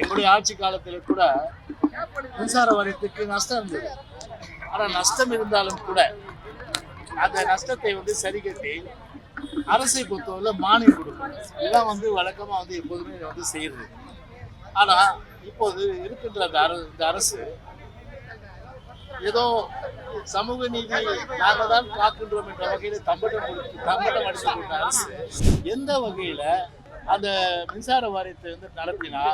எங்களுடைய ஆட்சி காலத்தில் கூட மின்சார வாரியத்துக்கு நஷ்டம் இருந்தது. ஆனால் நஷ்டம் இருந்தாலும் கூட அந்த நஷ்டத்தை வந்து சரி கட்டி அரசை பொறுத்தவரை மானியம் கொடுக்கும் இதெல்லாம் வந்து வழக்கமாக வந்து எப்போதுமே வந்து செய்யறது. ஆனால் இப்போது இருக்கின்ற அந்த அரசு இந்த அரசு ஏதோ சமூக நீதி நாங்கள் தான் காக்கின்றோம் என்ற வகையில் தம்பட்டம் கொடுத்து தம்பட்டம் அடித்து கொண்ட அரசு எந்த வகையில் அந்த மின்சார வாரியத்தை வந்து நடத்தினா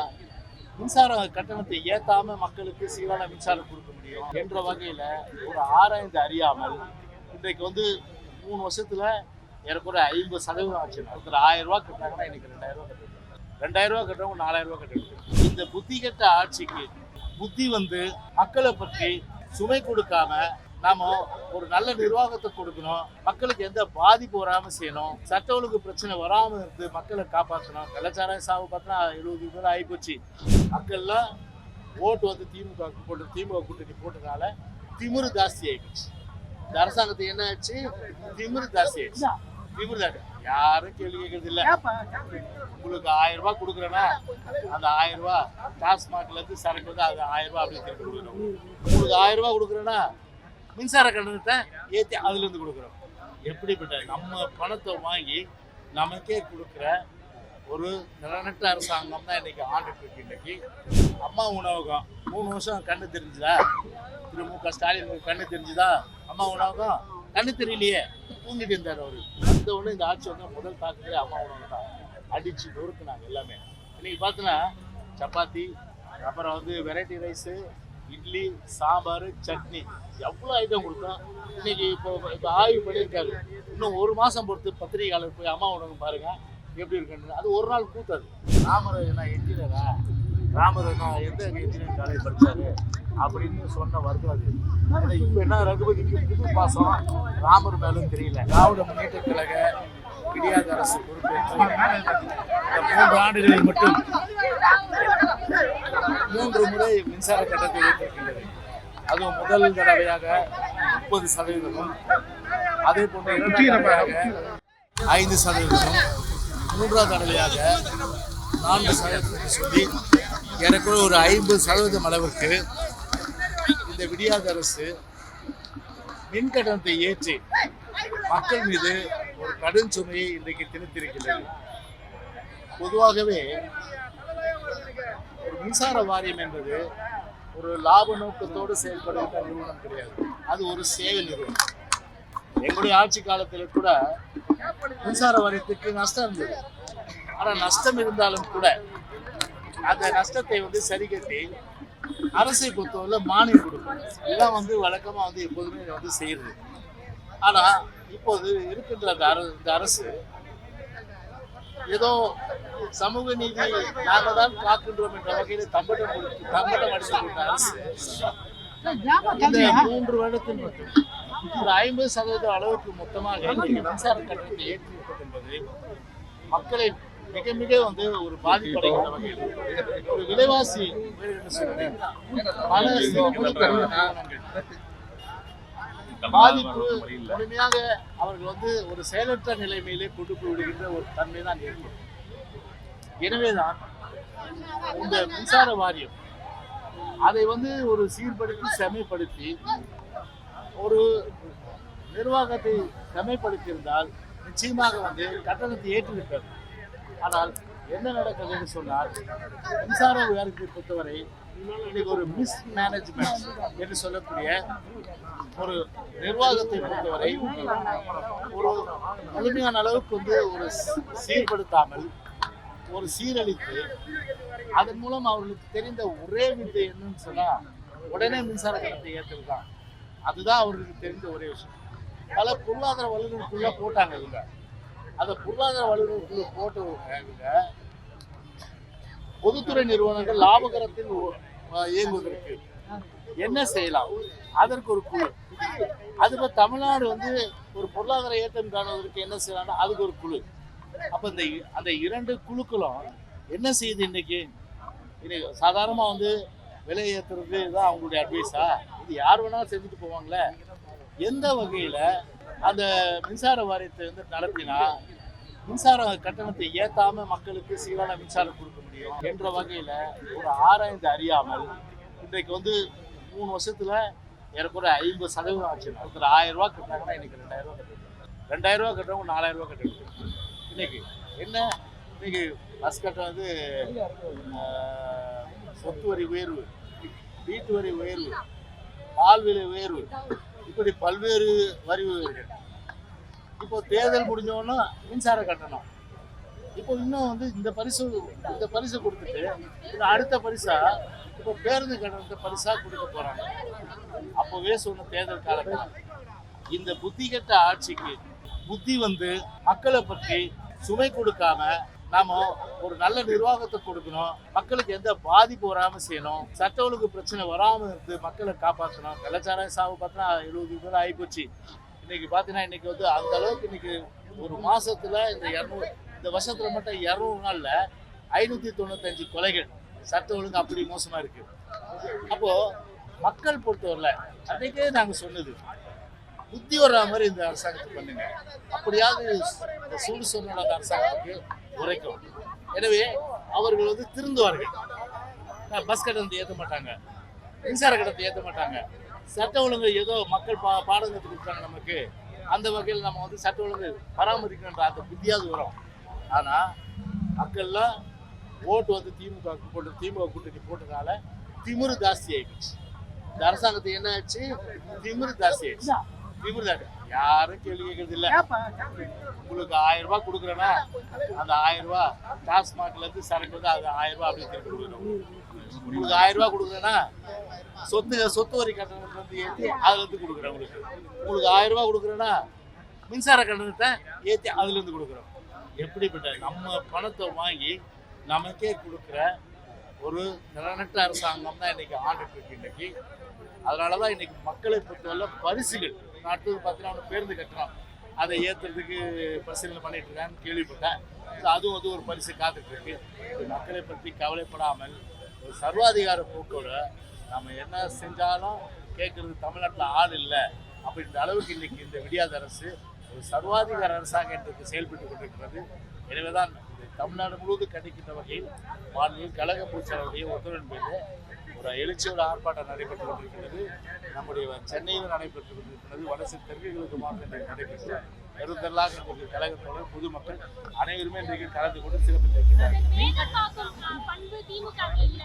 மின்சார கட்டணத்தை ஏத்தாம மக்களுக்கு சீரான மின்சாரம் கொடுக்க முடியும் என்ற வகையில ஒரு ஆராய்ந்து அறியாமல் இன்றைக்கு வந்து மூணு வருஷத்துல ஏறக்குறைய ஐம்பது சதவீதம் ஆச்சு. ஒருத்தர் ஆயிரம் ரூபா கட்டினாங்கன்னா இன்னைக்கு ரெண்டாயிரம் ரூபாய் கட்டணும் ரெண்டாயிரம் ரூபா கட்டுறவங்க நாலாயிரம் ரூபா கட்டணும் இந்த புத்தி கெட்ட ஆட்சிக்கு புத்தி வந்து மக்களை பற்றி சுமை கொடுக்காம நாம ஒரு நல்ல நிர்வாகத்தை கொடுக்கணும். மக்களுக்கு எந்த பாதிப்பு வராம செய்யணும். சட்ட ஒழுங்கு பிரச்சனை வராம இருந்து மக்களை காப்பாற்றணும் கலாச்சாரம் சாவு பார்த்தா எழுபது பேர் ஆகிப்போச்சு மக்கள்லாம் ஓட்டு வந்து திமுக போட்டு திமுக கூட்டணி போட்டதால திமிரு ஜாஸ்தி ஆயிடுச்சு. இந்த அரசாங்கத்துக்கு என்ன ஆச்சு? திமிரு ஜாஸ்தி ஆயிடுச்சு. திமிரு ஜாஸ்தி யாரும் கேள்வி கேட்கறது இல்ல. உங்களுக்கு ஆயிரம் ரூபாய் கொடுக்குறேன்னா அந்த ஆயிரம் ரூபாய் டாஸ்மாக்ல இருந்து சரக்கு வந்து அது ஆயிரம் ரூபாய் அப்படி திருப்பி கொடுக்கணும். உங்களுக்கு ஆயிரம் ரூபாய் கொடுக்குறேன்னா மின்சார கட்டணத்தை ஏற்றி அதுல இருந்து கொடுக்குறோம் எப்படிப்பட்ட நம்ம பணத்தை வாங்கி நமக்கே கொடுக்குற ஒரு நிலநட்ட அரசாங்கம் தான் இன்றைக்கி ஆண்டுட்டு இருக்கு இன்னைக்கு. அம்மா உணவகம். மூணு வருஷம் கண்ணு தெரிஞ்சுதா? திரு மு க. ஸ்டாலின் கண்ணு தெரிஞ்சுதா? அம்மா உணவகம்? கண்ணு தெரியலையே. தூங்கிட்டு இருந்தார் அவர். அந்த ஒன்று இந்த ஆட்சி வந்து முதல் தாக்கத்திலே அம்மா உணவகம் தான். அடிச்சு நொறுக்குனாங்க எல்லாமே. இன்றைக்கி பார்த்தீங்கன்னா சப்பாத்தி அப்புறம் வந்து வெரைட்டி ரைஸு இட்லி சாம்பார் சட்னி. எவ்வளோ ஐட்டம் கொடுத்தோம் இன்னைக்கு இப்போ இப்போ ஆய்வு பண்ணியிருக்காரு. இன்னும் ஒரு மாதம் பொறுத்து பத்திரிகையாளர் போய் அம்மா உணவு பாருங்கள் எப்படி இருக்குன்னு அது ஒரு நாள் கூத்தாது. ராமர் என்ன என்ஜினியரா ராமர் என்ன எந்த இன்ஜினியரிங் காலேஜ் படித்தாரு அப்படின்னு சொன்ன வருத்தம் ஆனால் இப்போ என்ன ரகுபதிக்கு புது பாசம்? ராமர் மேலும் தெரியல. திராவிட முன்னேற்ற கழக கிடையாத அரசு பொறுப்பேற்று மூன்று ஆண்டுகளில் மட்டும் மூன்று முறை மின்சார கட்டணத்தை உயர்த்திருக்கின்றது அதுவும் முதல் தடவையாக முப்பது சதவீதமும். அதே போன்ற இரண்டாம் தடவையாக ஐந்து சதவீதமும். மூன்றாவது தடவையாக நான்கு சதவீதத்தை சொல்லி எனக்குள்ள ஒரு ஐம்பது சதவீதம் அளவுக்கு இந்த விடியாத அரசு மின் கட்டணத்தை ஏற்றி மக்கள் மீது ஒரு கடும் சுமையை இன்றைக்கு திணித்திருக்கிறது. பொதுவாகவே ஒரு மின்சார வாரியம் என்பது ஒரு லாப நோக்கத்தோடு செயல்படுகின்ற நிறுவனம் கிடையாது. அது ஒரு சேவை நிறுவனம். எங்களுடைய ஆட்சி காலத்தில் கூட மின்சார வாரியத்துக்கு நஷ்டம் இருந்தது. ஆனா நஷ்டம் இருந்தாலும் கூட அந்த நஷ்டத்தை வந்து சரி கட்டி அரசை பொறுத்தவரை மானியம் கொடுக்கும் இதெல்லாம் வந்து வழக்கமா வந்து எப்போதுமே வந்து செய்யறது. ஆனா இப்போது இருக்கின்ற அந்த அரசு இந்த அரசு ஏதோ சமூக நீதி நாங்கள் தான் காக்கின்றோம் என்ற வகையில் தம்பட்டம் கொடுத்து தம்பட்டம் அடித்து கொண்ட அரசு இந்த மூன்று வருடத்தில் மட்டும் ஒரு ஐம்பது சதவீத அளவுக்கு மொத்தமாக மின்சார கட்டணத்தை ஏற்றிருப்பது என்பது மக்களை மிக மிக வந்து ஒரு பாதிப்படைகின்ற வகையில் ஒரு விலைவாசி. பல பாதிப்பு முழுமையாக அவர்கள் வந்து ஒரு செயலற்ற நிலைமையிலே கொண்டு போய் விடுகின்ற ஒரு தன்மை தான் ஏற்படும் எனவேதான் இந்த மின்சார வாரியம் அதை வந்து ஒரு சீர்படுத்தி செமைப்படுத்தி ஒரு நிர்வாகத்தை செமைப்படுத்தியிருந்தால் நிச்சயமாக வந்து கட்டணத்தை ஏற்றிருக்காது ஆனால் என்ன நடக்குதுன்னு சொன்னால் மின்சார வாரியத்தை பொறுத்தவரை இன்னைக்கு ஒரு மிஸ் மேனேஜ்மெண்ட் என்று சொல்லக்கூடிய ஒரு நிர்வாகத்தை பொறுத்தவரை ஒரு முழுமையான அளவுக்கு வந்து ஒரு சீர்படுத்தாமல் ஒரு சீரழித்து அதன் மூலம் அவர்களுக்கு தெரிந்த ஒரே வித்தை என்னன்னு சொன்னா உடனே மின்சார கட்டணத்தை ஏற்றுதான் அதுதான் அவருக்கு தெரிந்த ஒரே விஷயம். பல பொருளாதார வல்லுநருக்குள்ள போட்டாங்க இவங்க. அந்த பொருளாதார வல்லுநருக்குள்ள போட்டவங்க இவங்க பொதுத்துறை நிறுவனங்கள் லாபகரத்தில் இயங்குவதற்கு என்ன செய்யலாம்? அதற்கு ஒரு குழு. அதுபோல் தமிழ்நாடு வந்து ஒரு பொருளாதார ஏற்றம் காணுவதற்கு என்ன செய்யலாம்னா அதுக்கு ஒரு குழு. அப்போ இந்த அந்த இரண்டு குழுக்களும் என்ன செய்யுது இன்னைக்கு? இன்னைக்கு சாதாரணமாக வந்து விலை ஏற்றுறது தான் அவங்களுடைய அட்வைஸா இது யார் வேணாலும் செஞ்சுட்டு போவாங்களே? எந்த வகையில் அந்த மின்சார வாரியத்தை வந்து நடத்தினா மின்சார கட்டணத்தை ஏத்தாம மக்களுக்கு சீரான மின்சாரம் கொடுக்க முடியும் என்ற வகையில ஒரு ஆராய்ந்து அறியாமல் இன்றைக்கு வந்து மூணு வருஷத்துல ஏறக்குறைய ஐம்பது சதவீதம் ஆச்சு. ஒருத்தர் ஆயிரம் ரூபாய் கட்டினாங்கன்னா இன்னைக்கு ரெண்டாயிரம் ரூபாய் கட்டுறாங்க ரெண்டாயிரம் ரூபாய் கட்டுறவங்க நாலாயிரம் ரூபாய் கட்டணும் இன்னைக்கு என்ன? இன்னைக்கு பஸ் கட்டணம் வந்து ஆஹ், சொத்து வரி உயர்வு வீட்டு வரி உயர்வு பால் விலை உயர்வு இப்படி பல்வேறு வரி உயர்வுகள் இப்போ தேர்தல் முடிஞ்சோன்னா மின்சார கட்டணம். இப்போ இன்னும் வந்து இந்த பரிசு இந்த பரிசு கொடுத்துட்டு இந்த அடுத்த பரிசா இப்போ பேருந்து கட்டணத்தை பரிசா கொடுக்க போறாங்க. அப்போவே சொன்ன தேர்தல் காலத்தில் இந்த புத்தி கெட்ட ஆட்சிக்கு புத்தி வந்து மக்களை பற்றி சுமை கொடுக்காம நாம ஒரு நல்ல நிர்வாகத்தை கொடுக்கணும். மக்களுக்கு எந்த பாதிப்பு வராமல் செய்யணும். சட்ட ஒழுங்கு பிரச்சனை வராமல் இருந்து மக்களை காப்பாற்றணும் கலாச்சார சாவு பார்த்தா எழுபது பேர் ஆகிப்போச்சு. இன்னைக்கு பார்த்தீங்கன்னா இன்னைக்கு வந்து அந்த அளவுக்கு இன்னைக்கு ஒரு மாசத்துல இந்த இரநூறு இந்த வருஷத்துல மட்டும் இரநூறு நாள்ல ஐநூத்தி தொண்ணூத்தஞ்சு கொலைகள். சட்ட ஒழுங்கு அப்படி மோசமா இருக்கு. அப்போ மக்கள் பொறுத்தவரையில அன்றைக்கே நாங்கள் சொன்னது புத்தி வர்ற மாதிரி இந்த அரசாங்கத்தை பண்ணுங்க. அப்படியாவது இந்த சூடு சொன்ன அரசாங்கத்துக்கு உரைக்கும். எனவே அவர்கள் வந்து திருந்துவார்கள். பஸ் கட்டணத்தை ஏற்ற மாட்டாங்க. மின்சார கட்டணத்தை ஏற்ற மாட்டாங்க. சட்ட ஒழுங்கு ஏதோ மக்கள் பா பாடம் கற்றுக் கொடுத்தாங்க நமக்கு. அந்த வகையில் நம்ம வந்து சட்ட ஒழுங்கு பராமரிக்கணுன்ற அந்த புத்தியாவது வரும். ஆனால் மக்கள்லாம் ஓட்டு வந்து திமுக போட்டு திமுக கூட்டணி போட்டதுனால திமிரு ஜாஸ்தி ஆயிடுச்சு. இந்த அரசாங்கத்துக்கு என்ன ஆச்சு திமிரு ஜாஸ்தி ஆயிடுச்சு. ஜாஸ்தி யாரும் கேள்வி கேட்கறது இல்ல. உங்களுக்கு ஆயிரம் ரூபாய் கொடுக்குறேன்னா அந்த ஆயிரம் ரூபாய் டாஸ்மாக்ல இருந்து சரக்கு வந்து அது ஆயிரம் ரூபாய் அப்படி திருப்பி கொடுக்குறோம் உங்களுக்கு ஆயிரம் ரூபாய் கொடுக்குறேன்னா சொத்து சொத்து வரி கட்டணத்தை வந்து ஏற்றி அதுல இருந்து கொடுக்குறேன் உங்களுக்கு. உங்களுக்கு ஆயிரம் ரூபாய் கொடுக்குறேன்னா மின்சார கட்டணத்தை ஏற்றி அதுல இருந்து கொடுக்குறோம். எப்படிப்பட்ட நம்ம பணத்தை வாங்கி நமக்கே கொடுக்குற ஒரு திறனற்ற அரசாங்கம் தான் இன்னைக்கு ஆண்டுட்டு இருக்கு இன்னைக்கு. அதனால தான் இன்னைக்கு மக்களை பொறுத்தவரை பரிசுகள். அடுத்தது பார்த்தீங்கன்னா பேருந்து கட்டுறான் அதை ஏற்றுறதுக்கு பரிசீலனை பண்ணிட்டு இருக்கான்னு கேள்விப்பட்டேன் அதுவும் வந்து ஒரு பரிசு காத்துட்டு இருக்கு மக்களை பற்றி கவலைப்படாமல் ஒரு சர்வாதிகார போக்கோட நம்ம என்ன செஞ்சாலும் கேட்கறது தமிழ்நாட்டில் ஆள் இல்லை. அப்படின்ற அளவுக்கு இன்னைக்கு இந்த விடியாத அரசு ஒரு சர்வாதிகார அரசாங்கத்திற்கு செயல்பட்டு கொண்டிருக்கிறது. எனவே தான் தமிழ்நாடு முழுவதும் கண்டிக்கின்ற வகையில் மாநில கழக பூச்சாளருடைய உத்தரவின் ஒரு எழுச்சியோட ஆர்ப்பாட்டம் நடைபெற்று கொண்டிருக்கிறது. நம்முடைய சென்னையில் நடைபெற்று கொண்டிருக்கிறது. வடசு தெற்குகளுக்கு மாற்றம் நடைபெற்று பெருந்தெல்லாம் இன்றைக்கு கழகத்தோடு பொதுமக்கள் அனைவருமே இன்றைக்கு கலந்து கொண்டு சிறப்பித்திருக்கிறார்கள் வேகம் காக்கும் அஹ், பண்பு திமுக க்கு இல்ல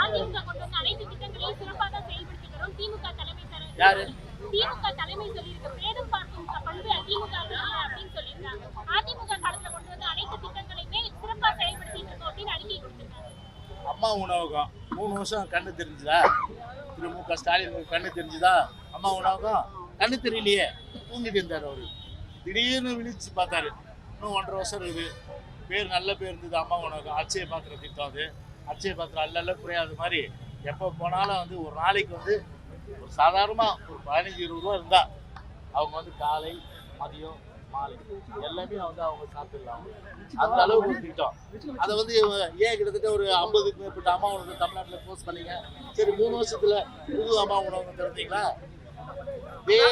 அதிமுக கொண்டு வந்த அனைத்து திட்டங்களையும் சிறப்பாக செயல்படுத்தி வரும் திமுக தலைமை தர- யாரு? திமுக தலைமை சொல்லியிருக்கு வேகம் பார்க்கும் பண்பு திமுக க்கு இல்ல அப்படின்னு சொல்லியிருக்காங்க அதிமுக காலத்துல கொண்டு வந்த அனைத்து திட்டங்களையுமே சிறப்பா செயல்படுத்திட்டு இருக்கோம் அப்படின்னு அறிக்கை கொடுத்திருக்காங்க அம்மா உணவகம் மூணு வருஷம் கண்ணு தெரிஞ்சுதா? திரு மு க ஸ்டாலின் கண்ணு தெரிஞ்சுதா? அம்மா உணவகம் கண்ணு தெரியலையே. தூங்கிட்டு இருந்தார் அவர். திடீர்னு விழிச்சு பார்த்தாரு. இன்னும் ஒன்றரை வருஷம் இருக்குது. பேர் நல்ல பேர் இருந்தது அம்மா உணவகம் அச்சய பாத்திரம் திட்டம் அது. அச்சய பாத்திரம் அல்ல குறையாது மாதிரி எப்போ போனாலும் வந்து ஒரு நாளைக்கு வந்து ஒரு சாதாரணமாக ஒரு பதினஞ்சு இருபது ரூபா இருந்தால் அவங்க வந்து காலை மதியம் மாலை எல்லாமே வந்து அவங்க சாப்பிடலாம் அந்த அளவுக்கு ஒரு திட்டம் அதை வந்து ஏன் கிட்டத்தட்ட ஒரு ஐம்பதுக்கு மேற்பட்ட அம்மா உணவு தமிழ்நாட்டில் போஸ்ட் பண்ணீங்க. சரி மூணு வருஷத்துல புது அம்மா உணவு திறந்தீங்களா இதே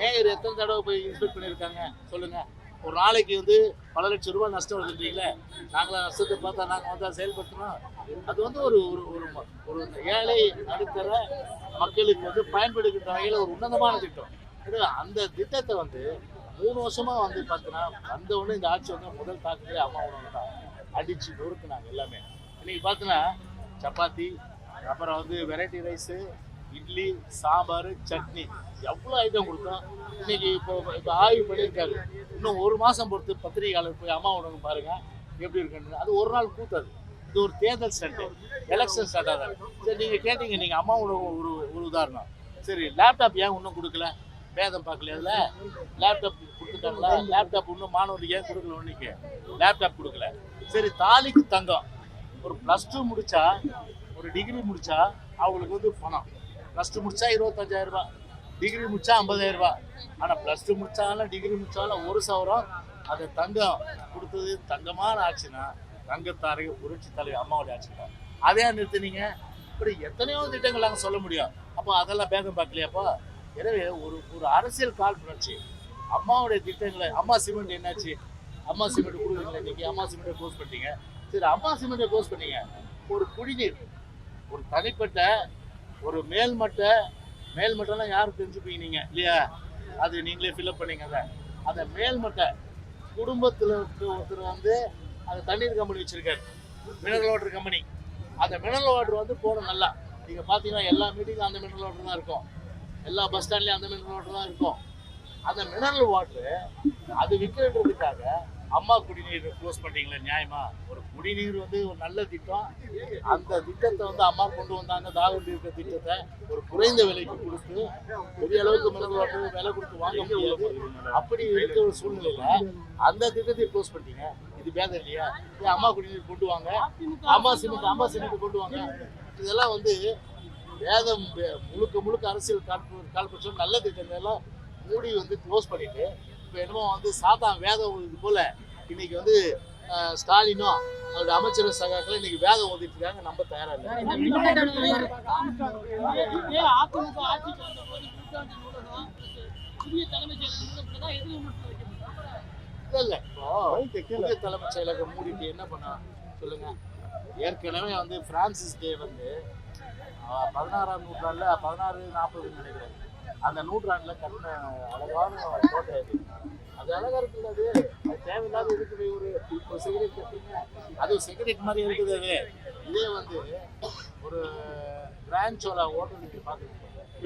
மேயர் எத்தனை தடவை போய் இன்ஸ்பெக்ட் பண்ணியிருக்காங்க? சொல்லுங்க. ஒரு நாளைக்கு வந்து பல லட்சம் ரூபாய் நஷ்டம் வருதுன்றீங்களே? நாங்களாம் நஷ்டத்தை பார்த்தா நாங்கள் வந்து செயல்படுத்தணும் அது வந்து ஒரு ஒரு ஒரு ஒரு ஏழை நடுத்தர மக்களுக்கு வந்து பயன்படுகின்ற வகையில் ஒரு உன்னதமான திட்டம். அந்த திட்டத்தை வந்து மூணு வருஷமா வந்து பார்த்தீங்கன்னா வந்த உடனே இந்த ஆட்சி வந்து முதல் தாக்கத்திலே அம்மா உணவு தான். அடிச்சு நொறுக்குனாங்க எல்லாமே. இன்னைக்கு பார்த்தீங்கன்னா சப்பாத்தி அப்புறம் வந்து வெரைட்டி ரைஸு இட்லி சாம்பார் சட்னி. எவ்வளோ ஐட்டம் கொடுத்தோம் இன்னைக்கு இப்போ இப்போ ஆய்வு பண்ணியிருக்காரு. இன்னும் ஒரு மாதம் பொறுத்து பத்திரிகையாளர் போய் அம்மா உணவு பாருங்க எப்படி இருக்குன்னு அது ஒரு நாள் கூத்தாது. இது ஒரு தேர்தல் ஸ்டண்ட் எலெக்ஷன் ஸ்டார்ட் ஆகாது சரி நீங்கள் கேட்டீங்க நீங்கள் அம்மா உணவு ஒரு ஒரு உதாரணம். சரி லேப்டாப் ஏன் இன்னும் கொடுக்கல? பேதம் பார்க்கல அதில்? லேப்டாப் கொடுத்துட்டாங்களா? லேப்டாப் இன்னும் மாணவர்கள் ஏன் கொடுக்கல இன்னைக்கு? லேப்டாப் கொடுக்கல. சரி தாலிக்கு தங்கம். ஒரு ப்ளஸ் டூ முடித்தா ஒரு டிகிரி முடித்தா அவங்களுக்கு வந்து பணம். ப்ளஸ் டூ முடித்தா இருபத்தஞ்சாயிரரூபா டிகிரி முடித்தா ஐம்பதாயிரரூபா ஆனால் ப்ளஸ் டூ முடிச்சாலும் டிகிரி முடித்தாலும் ஒரு சவரம். அதை தங்கம் கொடுத்தது தங்கமான ஆச்சுன்னா தங்கத்தாரை புரட்சி தலைவர் அம்மாவுடைய ஆட்சி தான். அதே நிறுத்தினீங்க? இப்படி எத்தனையோ திட்டங்கள் நாங்கள் சொல்ல முடியும். அப்போ அதெல்லாம் பேதம் பார்க்கலையாப்பா? எனவே ஒரு ஒரு அரசியல் கால் புணர்ச்சி அம்மாவுடைய திட்டங்களை அம்மா சிமெண்ட் என்னாச்சு? அம்மா சிமெண்ட் கொடுக்குறீங்களா இன்னைக்கு அம்மா சிமெண்ட்டை க்ளோஸ் பண்ணிட்டீங்க. சரி அம்மா சிமெண்ட்டை க்ளோஸ் பண்ணீங்க. ஒரு குடிநீர் ஒரு தனிப்பட்ட ஒரு மேல்மட்ட மேல்மட்டம்லாம் யாரும் தெரிஞ்சுப்பீங்க நீங்கள் இல்லையா? அது நீங்களே ஃபில்அப் பண்ணீங்க அதை. அந்த மேல்மட்ட குடும்பத்தில் ஒருத்தர் வந்து அந்த தண்ணீர் கம்பெனி வச்சுருக்காரு. மினரல் வாட்டர் கம்பெனி அந்த மினரல் வாட்டர் வந்து போகணும் நல்லா. நீங்கள் பார்த்தீங்கன்னா எல்லா மீட்டிங்கும் அந்த மினரல் வாட்டர் தான் இருக்கும். எல்லா பஸ் ஸ்டாண்ட்லேயும் அந்த மினரல் வாட்டர் தான் இருக்கும். அந்த மினரல் வாட்டரு அது விற்கிறதுக்காக அம்மா குடிநீர் க்ளோஸ் பண்ணீங்களே நியாயமா? ஒரு குடிநீர் வந்து ஒரு நல்ல திட்டம். அந்த திட்டத்தை வந்து அம்மா கொண்டு வந்தாங்க. தாகம் இருக்க திட்டத்தை ஒரு குறைந்த விலைக்கு கொடுத்து பெரிய அளவுக்கு மினரல் வாட்டர் விலை கொடுத்து வாங்க முடியாது. அப்படி இருக்கிற ஒரு சூழ்நிலையில அந்த திட்டத்தை க்ளோஸ் பண்ணிட்டீங்க. இது பேதம் இல்லையா? அம்மா குடிநீர் கொண்டு வாங்க. அம்மா சிமெண்ட் அம்மா சிமெண்ட் கொண்டு வாங்க. இதெல்லாம் வந்து வேதம் வே- முழுக்க முழுக்க அரசியல் காழ்ப்பு காழ்ப்பு நல்ல திட்டங்கள் எல்லாம் மூடி வந்து க்ளோஸ் பண்ணிட்டு இப்போ என்னமோ வந்து சாத்தான் வேதம் இது போல இன்னைக்கு வந்து அஹ், ஸ்டாலினும் அவருடைய அமைச்சர் சகாக்கள் இன்னைக்கு வேதம் ஓதிட்டு இருக்காங்க நம்ம தயாரா இல்லை. இல்ல இல்ல இப்போ புதிய தலைமைச் செயலகம் மூடிட்டு என்ன பண்ணா சொல்லுங்க. ஏற்கனவே வந்து பிரான்சிஸ் டே வந்து பதினாறாம் நூற்றாண்டில் பதினாறு நாற்பதுன்னு நினைக்கிறேன். அந்த நூற்றாண்டில் கட்டின அழகான கோட்டை அது. அது அழகாக இருக்குது அது? அது தேவையில்லாத இருக்குது ஒரு இப்போ சிகரெட் கட்டுறீங்க? அது சிகரெட் மாதிரி இருக்குது அது. இதே வந்து ஒரு கிராண்ட் சோலா ஹோட்டல் நீங்கள் பார்க்குறீங்க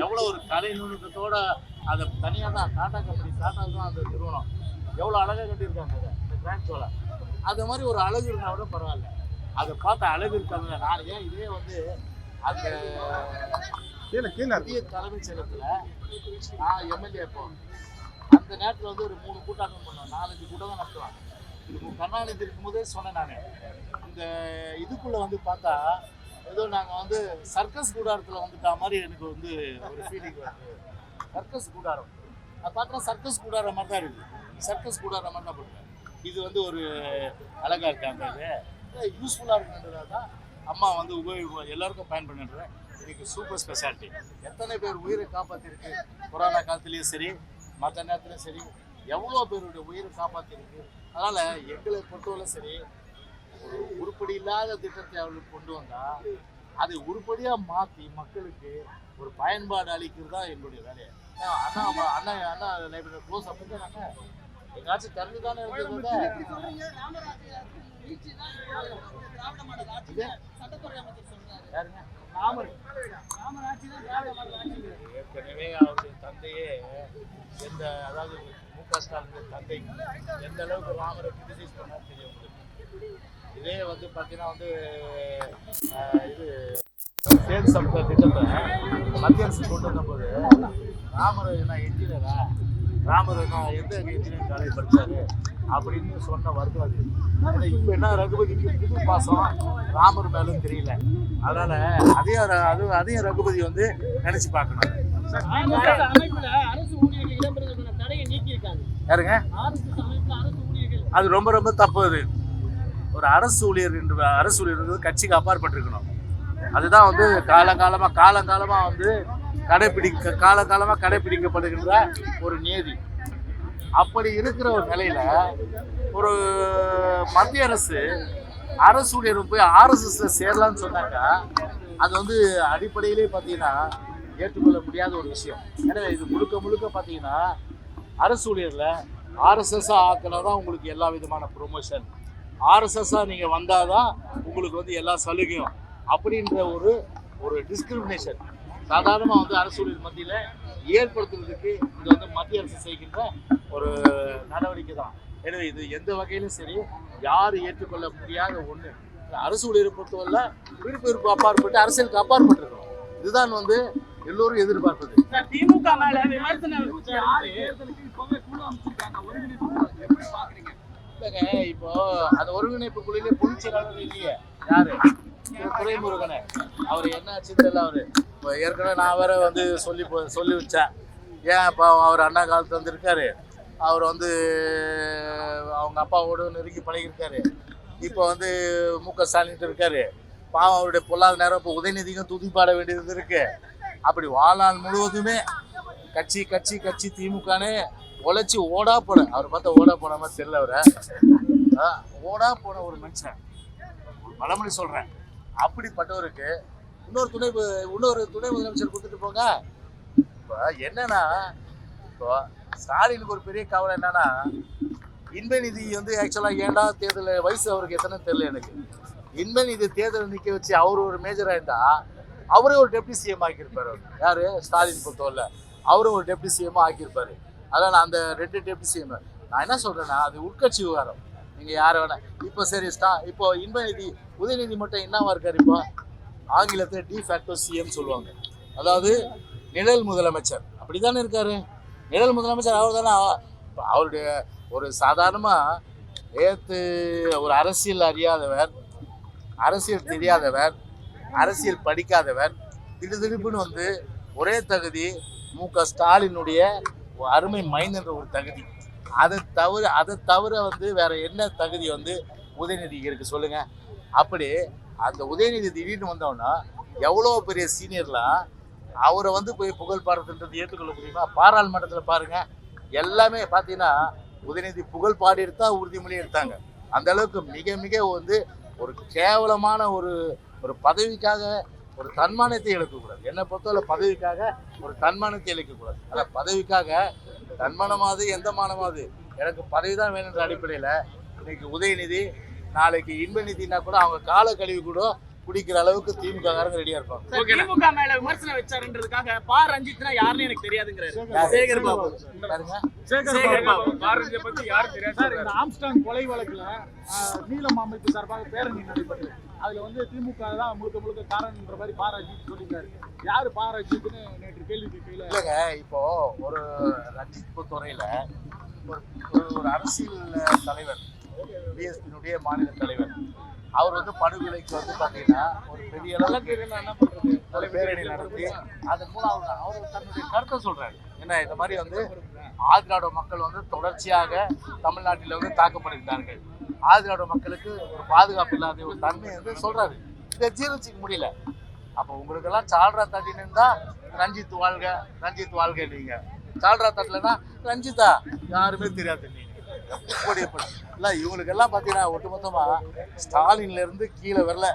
எவ்வளோ ஒரு கலை நுணுக்கத்தோட அதை தனியாக தான் டாடா கம்பெனி டாடா தான் அந்த நிறுவனம். எவ்வளோ அழகாக கட்டியிருக்காங்க அதை இந்த கிராண்ட் சோலா அது மாதிரி ஒரு அழகு இருந்தால் கூட பரவாயில்ல. அதை பார்த்த அழகு இருக்காங்க நான் ஏன் இதே வந்து அந்த கீழே கீழே புதிய தலைமைச் செயலகத்தில் நான் எம்எல்ஏ இப்போ. அந்த நேரத்தில் வந்து ஒரு மூணு கூட்டாட்டம் பண்ணோம். நாலஞ்சு கூட்டம் தான் நடத்துவாங்க. கருணாநிதி இருக்கும்போதே சொன்னேன் நான். இந்த இதுக்குள்ளே வந்து பார்த்தா ஏதோ நாங்கள் வந்து சர்க்கஸ் கூடாரத்தில் வந்துட்டா மாதிரி எனக்கு வந்து ஒரு ஃபீலிங் வருது. சர்க்கஸ் கூடாரம். அது பார்த்தா சர்க்கஸ் கூடாரம் மாதிரி தான் இருக்குது சர்க்கஸ் கூடாரம் மாதிரி தான் போட்டேன். இது வந்து ஒரு அழகாக இருக்காங்க இது? யூஸ்ஃபுல்லாக இருக்குன்றதாக தான் அம்மா வந்து உபயோக எல்லாருக்கும் பயன்படுறேன் இன்னைக்கு சூப்பர் ஸ்பெஷாலிட்டி எத்தனை பேர் உயிரை காப்பாற்றிருக்கு கொரோனா காலத்துலேயும் சரி மற்ற நேரத்துலையும் சரி எவ்வளோ பேருடைய உயிரை காப்பாற்றிருக்கு அதனால் எங்களை பொறுத்தவரை சரி ஒரு உருப்படி இல்லாத திட்டத்தை அவர்களுக்கு கொண்டு வந்தால் அதை உருப்படியாக மாற்றி மக்களுக்கு ஒரு பயன்பாடு அளிக்கிறது தான் எங்களுடைய வேலையை? அண்ணா அம்மா- அண்ணா அண்ணா லைப்ரரி க்ளோஸ் அப்போ நாங்கள் எங்காச்சும் திறந்து தானே இருந்தது ஏற்கனவே அவருடைய தந்தையே எந்த அதாவது மு க ஸ்டாலின் தந்தை எந்த அளவுக்கு ராமரை கிரிட்டிசைஸ் பண்ணார் தெரியும் இதே வந்து பார்த்தீங்கன்னா வந்து இது சேது சப்த திட்டத்தை மத்திய அரசு கொண்டு வந்தபோது ராமர் என்ன என்ஜினியரா ராமர் என்ன எந்த இன்ஜினியரிங் காலேஜ் படித்தாரு அப்படின்னு சொன்ன வருது அது. இப்போ என்ன ரகுபதிக்கு புது பாசம் ராமர் மேலும் தெரியல. அதனால அதையும் அது அதையும் ரகுபதி வந்து நினைச்சு பார்க்கணும். யாருங்க? அது ரொம்ப ரொம்ப தப்பு அது. ஒரு அரசு ஊழியர் என்று அரசு ஊழியர் வந்து கட்சிக்கு அப்பாற்பட்டிருக்கணும். அதுதான் வந்து காலங்காலமாக காலங்காலமாக வந்து கடைபிடிக்க காலங்காலமாக கடைபிடிக்கப்படுகின்ற ஒரு நியதி அப்படி இருக்கிற ஒரு நிலையில ஒரு மத்திய அரசு அரசு ஊழியர் போய் ஆர்எஸ்எஸ்ல சேரலாம்னு சொன்னாக்கா அது வந்து அடிப்படையிலே பார்த்தீங்கன்னா ஏற்றுக்கொள்ள முடியாத ஒரு விஷயம். எனவே இது முழுக்க முழுக்க பார்த்தீங்கன்னா அரசு ஊழியரில் ஆர்எஸ்எஸ்ஸாக ஆக்கினா தான் உங்களுக்கு எல்லா விதமான ப்ரொமோஷன் ஆர்எஸ்எஸ்ஸாக நீங்கள் வந்தால் தான் உங்களுக்கு வந்து எல்லா சலுகையும். அப்படின்ற ஒரு ஒரு டிஸ்கிரிமினேஷன் சாதாரணமாக வந்து அரசு ஊழியர் மத்தியில் ஏற்படுத்துறதுக்கு இது வந்து மத்திய அரசு செய்கின்ற ஒரு நடவடிக்கை தான் எனவே இது எந்த வகையிலும் சரி யார் ஏற்றுக்கொள்ள முடியாத ஒன்று அரசு ஊழியரை பொறுத்தவரை விருப்ப விருப்பம் அப்பாற்பட்டு அரசியலுக்கு அப்பாற்பட்டிருக்கணும் இதுதான் வந்து எல்லோரும் எதிர்பார்ப்பது திமுக மேல விமர்சனம் இல்லைங்க இப்போ அந்த ஒருங்கிணைப்பு குழுவிலே பொதுச் செயலாளர் இல்லையே யாரு திரு அவர் என்ன ஆச்சுன்னு தெரியல அவரு. இப்போ ஏற்கனவே நான் வேற வந்து சொல்லி சொல்லி வச்சேன். ஏன் இப்போ அவர் அண்ணா காலத்து வந்திருக்காரு அவர் வந்து அவங்க அப்பாவோட நெருங்கி பழகிருக்காரு இப்போ வந்து மு க ஸ்டாலின் இருக்காரு. பாவம் அவருடைய பொல்லாத நேரம் இப்போ உதயநிதிக்கும் துதிப்பாட வேண்டியது இருக்கு. அப்படி வாழ்நாள் முழுவதுமே கட்சி கட்சி கட்சி திமுகனே உழைச்சி ஓடா போன அவர் பார்த்தா ஓடா போன மாதிரி தெரியல அவரை. ஓடா போன ஒரு மனுஷன். பலமொழி சொல்றேன். அப்படிப்பட்டவருக்கு இன்னொரு துணை இன்னொரு துணை முதலமைச்சர் கொடுத்துட்டு போங்க. இப்போ என்னன்னா இப்போ ஸ்டாலினுக்கு ஒரு பெரிய கவலை என்னன்னா இன்ப நிதி வந்து ஆக்சுவலாக ஏன்டா தேர்தல் வயசு அவருக்கு எத்தனை தெரியல எனக்கு. இன்ப நிதி தேர்தல் நிற்க வச்சு அவர் ஒரு மேஜராக இருந்தா அவரே ஒரு டெப்டி சிஎம் ஆக்கியிருப்பார் அவர். யார்? ஸ்டாலின் பொறுத்தவரில் அவரும் ஒரு டெப்டி சிஎம் ஆக்கியிருப்பார். அதான் நான் அந்த ரெண்டு டெப்டி சிஎம் நான் என்ன சொல்கிறேன்னா அது உட்கட்சி விவகாரம். நீங்கள் யாரை வேணா இப்போ சரி ஸ்டா இப்போ இன்ப நிதி உதயநிதி மட்டும் என்னவா இருக்காரு இப்போ? ஆங்கிலத்தில் டி ஃபேக்டோ சிஎம் சொல்லுவாங்க. அதாவது நிழல் முதலமைச்சர். அப்படிதானே இருக்காரு? நிழல் முதலமைச்சர் அவர் தானே அவருடைய ஒரு சாதாரணமாக ஏற்று ஒரு அரசியல் அறியாதவர் அரசியல் தெரியாதவர் அரசியல் படிக்காதவர் திடுதிடுப்புன்னு வந்து ஒரே தகுதி மு க ஸ்டாலினுடைய அருமை மைந்தன்ற ஒரு தகுதி. அதை தவிர அதை தவிர வந்து வேற என்ன தகுதி வந்து உதயநிதிக்கு இருக்கு சொல்லுங்க. அப்படி அந்த உதயநிதி திடீர்னு வந்தோன்னா எவ்வளோ பெரிய சீனியர்லாம் அவரை வந்து போய் புகழ் பாடுறதுன்றது ஏற்றுக்கொள்ள முடியுமா? பாராளுமன்றத்தில் பாருங்கள் எல்லாமே பார்த்தீங்கன்னா உதயநிதி புகழ் பாடி எடுத்தால் உறுதிமொழி எடுத்தாங்க. அந்த அளவுக்கு மிக மிக வந்து ஒரு கேவலமான ஒரு ஒரு பதவிக்காக ஒரு தன்மானத்தை இழக்கக்கூடாது. என்னை பொறுத்தவரை பதவிக்காக ஒரு தன்மானத்தை இழக்கக்கூடாது. அதான் பதவிக்காக தன்மானமாவது எந்த மானமாவது எனக்கு பதவி தான் வேணுன்ற அடிப்படையில் இன்னைக்கு உதயநிதி நாளைக்கு இன்ப நிதினா கூட அவங்க கால கழிவு கூட குடிக்கிற அளவுக்கு திமுக காரங்க ரெடியா இருப்பாங்க. திமுக மேல விமர்சனம் வச்சாருன்றதுக்காக பா ரஞ்சித்னா யாருன்னு எனக்கு தெரியாதுங்கிறாரு. சேகர் பாபு. பாருங்க. சேகர் பாபு. பத்தி யாரும் தெரியாது. சார் இந்த ஆம்ஸ்டாங் கொலை வழக்குல நீலம் அமைப்பு சார்பாக பேரணி நடைபெற்றது. அதுல வந்து திமுக தான் முழுக்க முழுக்க காரணன்ற மாதிரி பாராஜித் சொல்லியிருக்காரு. யாரு பாராஜித்னு நேற்று கேள்வி கேட்கல இல்லைங்க இப்போ ஒரு ரஞ்சித் துறையில ஒரு ஒரு- ஒரு அரசியல் தலைவர் பிஎஸ்பியினுடைய மாநில தலைவர். அவர் வந்து படுகொலைக்கு வந்து பார்த்தீங்கன்னா ஒரு பெரிய அளவுக்கு பேரணி நடத்தி அதன் மூலம் அவர் அவர் தன்னுடைய கருத்தை சொல்றாரு. என்ன இந்த மாதிரி வந்து ஆதிராட மக்கள் வந்து தொடர்ச்சியாக தமிழ்நாட்டில் வந்து தாக்கப்படுகிறார்கள் ஆதிராட மக்களுக்கு ஒரு பாதுகாப்பு இல்லாத ஒரு தன்மை வந்து சொல்றாரு. இதை ஜீரணிச்சிக்க முடியல. அப்போ உங்களுக்கெல்லாம் சால்ரா தட்டின்னு இருந்தா ரஞ்சித் வாழ்க ரஞ்சித் வாழ்க நீங்க. சால்ரா தட்டலன்னா ரஞ்சிதா யாருமே தெரியாது நீங்க. இல்லை இவங்களுக்கெல்லாம் பார்த்தீங்கன்னா ஒட்டுமொத்தமாக ஸ்டாலின்லேருந்து கீழே வரல.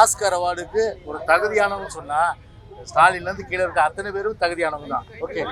ஆஸ்கர் அவார்டுக்கு ஒரு தகுதியானவங்க சொன்னால் ஸ்டாலின்லேருந்து கீழே இருக்க அத்தனை பேரும் தகுதியானவங்க தான். ஓகே.